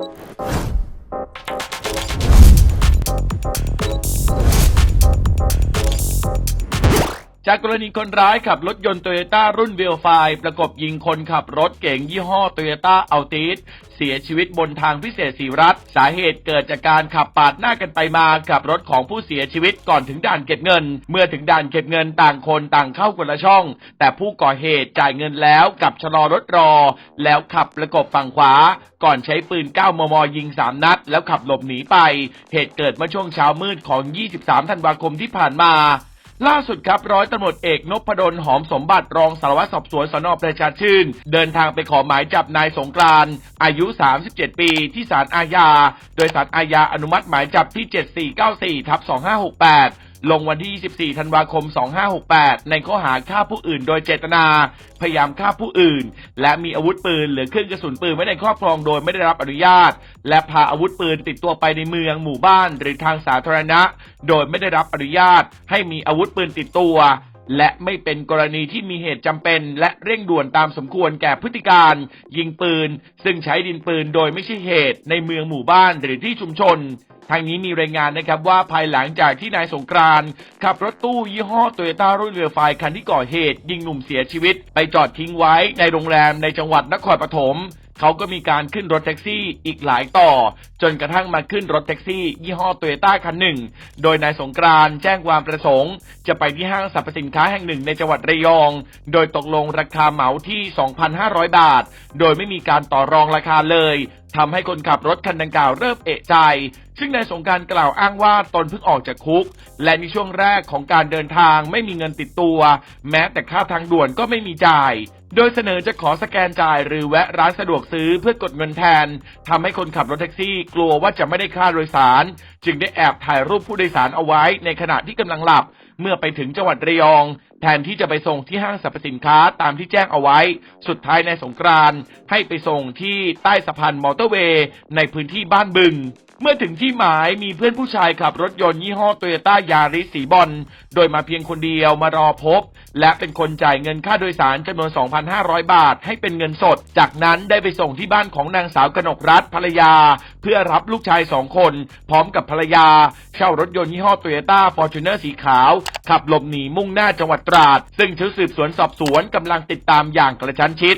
Oh. จากกรณีคนร้ายขับรถยนต์โตโยต้ารุ่นเวลไฟประกบยิงคนขับรถเก๋งยี่ห้อโตโยต้าอัลติสเสียชีวิตบนทางพิเศษสีรัฐ สาเหตุเกิดจากการขับปาดหน้ากันไปมากับรถของผู้เสียชีวิตก่อนถึงด่านเก็บเงิน เมื่อถึงด่านเก็บเงินต่างคนต่างเข้าคนละช่อง แต่ผู้ก่อเหตุจ่ายเงินแล้วกับชะลอรถรอ แล้วขับประกบฝั่งขวา ก่อนใช้ปืน 9 มม ยิง 3 นัด แล้วขับหลบหนีไป เหตุเกิดเมื่อช่วงเช้ามืดของ 23 ธันวาคมที่ผ่านมา ล่าสุดครับร้อยตำรวจเอกนพดลหอมสมบัติรองสารวัตรสอบสวนสนประชาชื่น เดินทางไปขอหมายจับนายสงกรานอายุ 37 ปีที่ศาลอาญา โดยศาลอาญาอนุมัติหมายจับที่ 7494ทับ2568 ลงวันที่ 24 ธันวาคม 2568 ในข้อหาฆ่าผู้อื่นโดยเจตนา พยายามฆ่าผู้อื่น และมีอาวุธปืน หรือเครื่องกระสุนปืนไว้ในครอบครองโดยไม่ได้รับอนุญาต และพาอาวุธปืนติดตัวไปในเมืองหมู่บ้าน หรือทางสาธารณะ โดยไม่ได้รับอนุญาต ให้มีอาวุธปืนติดตัว และไม่เป็นกรณีที่มีเหตุจำเป็น และเร่งด่วนตามสมควรแก่พฤติการ ยิงปืน ซึ่งใช้ดินปืนโดยไม่ใช่เหตุในเมืองหมู่บ้านหรือที่ชุมชนทางนี้มีรายงานนะครับว่าภายหลังจากที่นายสงกรานขับรถตู้ยี่ห้อโตโยต้ารุ่นเรือไฟคันที่ก่อเหตุ ยิงหนุ่มเสียชีวิต ไปจอดทิ้งไว้ในโรงแรมในจังหวัดนครปฐม เขาก็มีการขึ้นรถแท็กซี่อีกหลายต่อ จนกระทั่งมาขึ้นรถแท็กซี่ ยี่ห้อโตโยต้าคันหนึ่ง โดยนายสงกรานแจ้งความประสงค์ จะไปที่ห้างสรรพสินค้าแห่งหนึ่งในจังหวัดระยอง โดยตกลงราคาเหมาที่ 2,500 บาท โดยไม่มีการต่อรองราคาเลยทำให้คนขับรถคันดังกล่าวเริ่มเอะใจ ซึ่งนายสงกรารกล่าวอ้างว่าตนเพิ่งออกจากคุก และในช่วงแรกของการเดินทางไม่มีเงินติดตัว แม้แต่ค่าทางด่วนก็ไม่มีจ่าย โดยเสนอจะขอสแกนจ่ายหรือแวะร้านสะดวกซื้อเพื่อกดเงินแทนทำให้คนขับรถแท็กซี่กลัวว่าจะไม่ได้ค่าโดยสาร จึงได้แอบถ่ายรูปผู้โดยสารเอาไว้ในขณะที่กำลังหลับ เมื่อไปถึงจังหวัดระยอง แทนที่จะไปส่งที่ห้างสรรพสินค้าตามที่แจ้งเอาไว้ สุดท้ายในสงกรานต์ให้ไปส่งที่ใต้สะพานมอเตอร์เวย์ในพื้นที่บ้านบึง เมื่อถึงที่หมายมีเพื่อนผู้ชายขับรถยนต์ยี่ห้อโตโยต้ายาริสสีบอลโดยมาเพียงคนเดียวมารอพบ และเป็นคนจ่ายเงินค่าโดยสารจำนวน 2,500 บาทให้เป็นเงินสด จากนั้นได้ไปส่งที่บ้านของนางสาวกนกรัฐภรรยา เพื่อรับลูกชายสองคน พร้อมกับภรรยาเช่ารถยนต์ยี่ห้อโตโยต้าฟอร์จูเนอร์สีขาว ขับหลบหนีมุ่งหน้าจังหวัดตราด ซึ่งชุดสืบสวนสอบสวนกำลังติดตามอย่างกระชั้นชิด